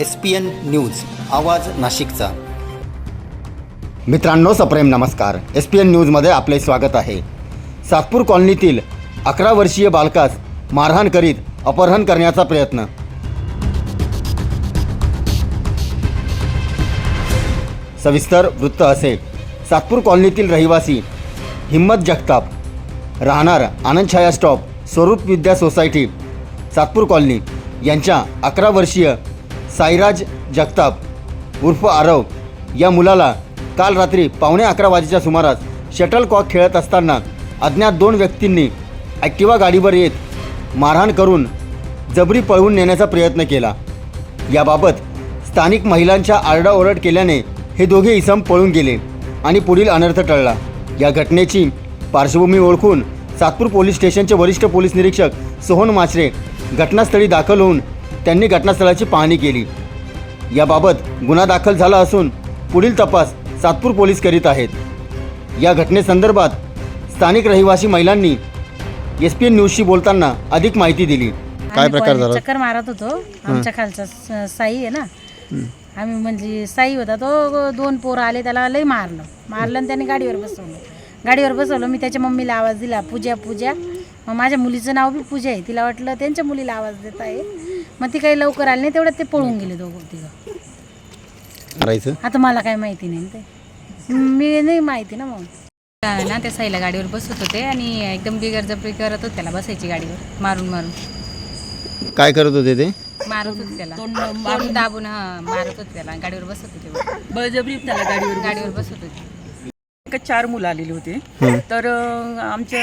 S P N news आवाज नाशिकचा. मित्रांनो सप्रेम नमस्कार. एस पी एन न्यूजमध्ये आपले स्वागत आहे. सातपूर कॉलनीतील अकरा वर्षीय बालकास मारहाण करीत अपहरण करण्याचा प्रयत्न. सविस्तर वृत्त असे. सातपूर कॉलनीतील रहिवासी हिम्मत जगताप. राहणार आनंदछाया स्टॉप स्वरूप विद्या सोसायटी सातपूर कॉलनी यांच्या अकरा वर्षीय साईराज जगताप उर्फ आरव या मुलाला काल रात्री पावणे अकरा वाजेच्या सुमारास शटलकॉक खेळत असताना अज्ञात दोन व्यक्तींनी ॲक्टिवा गाडीवर येत मारहाण करून जबरी पळवून नेण्याचा प्रयत्न केला. याबाबत स्थानिक महिलांच्या आरडाओरड केल्याने हे दोघे इसम पळून गेले आणि पुढील अनर्थ टळला. या घटनेची पार्श्वभूमी ओळखून सातपूर पोलीस स्टेशनचे वरिष्ठ पोलीस निरीक्षक सोहन माचरे घटनास्थळी दाखल होऊन त्यांनी घटनास्थळाची पाहणी केली. याबाबत गुन्हा दाखल झाला असून पुढील तपास सातपूर पोलीस करीत आहेत. या घटनेसंदर्भात स्थानिक रहिवासी महिलांनी एस पी एन न्यूजशी बोलताना अधिक माहिती दिली. काय प्रकार झाला? चक्कर मारत होतो. आमच्या खालचा स- साई आहे ना. आम्ही म्हणजे साई होता तो दोन पोरं आले त्याला लई मारलं. मारलं आणि त्याने गाडीवर बसवलं. गाडीवर बसवलं मी त्याच्या मम्मीला आवाज दिला पूजा पूजा. मग माझ्या मुलीचं नाव बी पूजा आहे. तिला वाटलं त्यांच्या मुलीला आवाज देत आहे. मग ती काही लवकर आली नाही तेवढ्यात ते पळून गेले दोघं तिघं. करायचं आता मला काय माहिती नाही ना ते. मी नाही माहिती ना मग. ना त्या साईला गाडीवर बसवत होते आणि एकदम बिगर जबरी करत होते त्याला बसायची गाडीवर मारून मारून. काय करत होते ते? मारत होते त्याला. तोंड दाबून हा मारत होते त्याला. गाडीवर बसत होते बळजबरी त्याला गाडीवर गाडीवर बसत होते. चार मुलं आलेली होते. तर आमच्या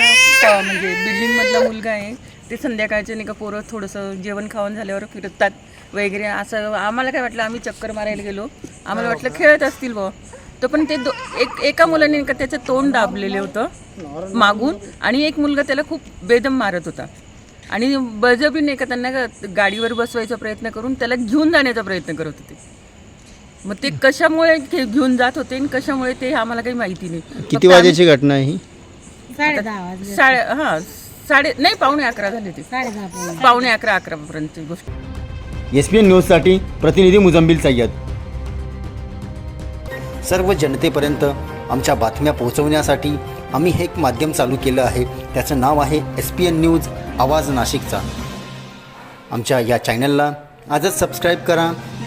म्हणजे बिल्डिंग मधला मुलगा आहे. ते संध्याकाळचे नाही का पोरं थोडंसं जेवण खावण झाल्यावर फिरतात वगैरे. असं आम्हाला काय वाटलं आम्ही चक्कर मारायला गेलो. आम्हाला वाटलं खेळत असतील बुवा. तर पण ते दो एक एका मुलाने का त्याचं तोंड दाबलेलं होतं मागून आणि एक मुलगा त्याला खूप बेदम मारत होता. आणि बळजबरी नाही का त्यांना गाडीवर बसवायचा प्रयत्न करून त्याला घेऊन जाण्याचा प्रयत्न करत होते. मग ते कशामुळे ते घेऊन जात होते आणि कशामुळे ते आम्हाला काही माहिती नाही. किती आम्ही- वाजेची घटना आहे ही? साडे दहा वाजले. साडे हा साडे नाही पावणे अकरा झाले ते. साडे दहा पोळी पावणे अकरा अकरा पर्यंत गोष्ट. एस पी एन न्यूजसाठी प्रतिनिधी मुजम्बिल सय्यद. सर्व जनतेपर्यंत आमच्या बातम्या पोहोचवण्यासाठी आम्ही हे एक माध्यम चालू केलं आहे. त्याचं नाव आहे एस पी एन न्यूज आवाज नाशिकचा. आमच्या या चॅनलला आजच सबस्क्राईब करा.